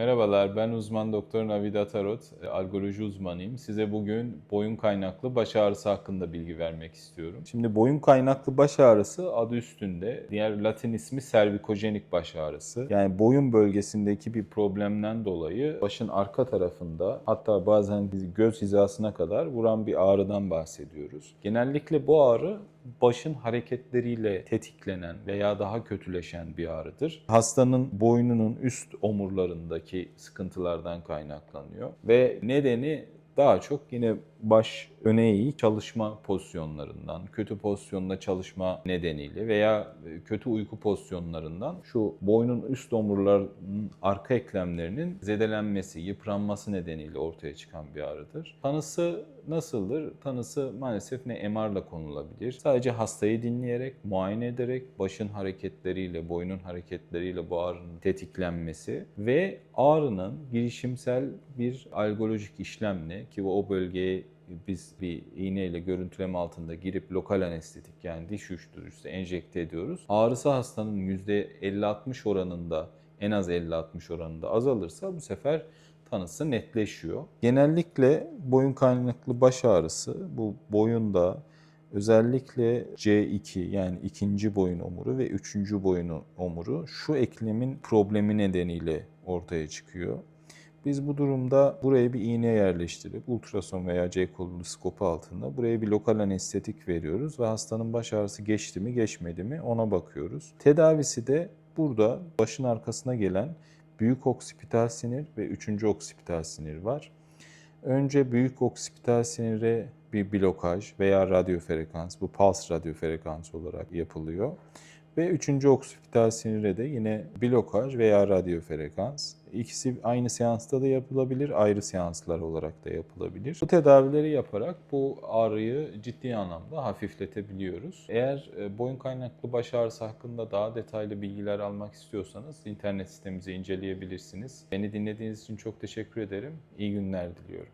Merhabalar, ben uzman doktor Navida Tarot, e, algoloji uzmanıyım. Size bugün boyun kaynaklı baş ağrısı hakkında bilgi vermek istiyorum. Şimdi boyun kaynaklı baş ağrısı adı üstünde. Diğer latin ismi servikojenik baş ağrısı. Yani boyun bölgesindeki bir problemden dolayı başın arka tarafında hatta bazen göz hizasına kadar vuran bir ağrıdan bahsediyoruz. Genellikle bu ağrı başın hareketleriyle tetiklenen veya daha kötüleşen bir ağrıdır. Hastanın boynunun üst omurlarındaki sıkıntılardan kaynaklanıyor ve nedeni daha çok yine baş öne çalışma pozisyonlarından, kötü pozisyonda çalışma nedeniyle veya kötü uyku pozisyonlarından şu boynun üst omurlarının arka eklemlerinin zedelenmesi, yıpranması nedeniyle ortaya çıkan bir ağrıdır. Tanısı nasıldır? Tanısı maalesef ne MR'la konulabilir. Sadece hastayı dinleyerek, muayene ederek başın hareketleriyle, boynun hareketleriyle bu ağrının tetiklenmesi ve ağrının girişimsel bir algolojik işlemle ki o bölgeye biz bir iğneyle görüntüleme altında girip lokal anestetik yani diş uyuşturucusu enjekte ediyoruz. Ağrısı hastanın %50-60 oranında en az 50-60 oranında azalırsa bu sefer tanısı netleşiyor. Genellikle boyun kaynaklı baş ağrısı bu boyunda özellikle C2 yani ikinci boyun omuru ve üçüncü boyun omuru şu eklemin problemi nedeniyle ortaya çıkıyor. Biz bu durumda buraya bir iğne yerleştirip ultrason veya C kolonoskopu altında buraya bir lokal anestetik veriyoruz ve hastanın baş ağrısı geçti mi geçmedi mi ona bakıyoruz. Tedavisi de burada başın arkasına gelen büyük oksipital sinir ve üçüncü oksipital sinir var. Önce büyük oksipital sinire bir blokaj veya radyo frekans, bu pulse radyo frekans olarak yapılıyor. Ve üçüncü oksipital sinire de yine blokaj veya radyo frekans. İkisi aynı seansta da yapılabilir, ayrı seanslar olarak da yapılabilir. Bu tedavileri yaparak bu ağrıyı ciddi anlamda hafifletebiliyoruz. Eğer e, boyun kaynaklı baş ağrısı hakkında daha detaylı bilgiler almak istiyorsanız internet sitemizi inceleyebilirsiniz. Beni dinlediğiniz için çok teşekkür ederim. İyi günler diliyorum.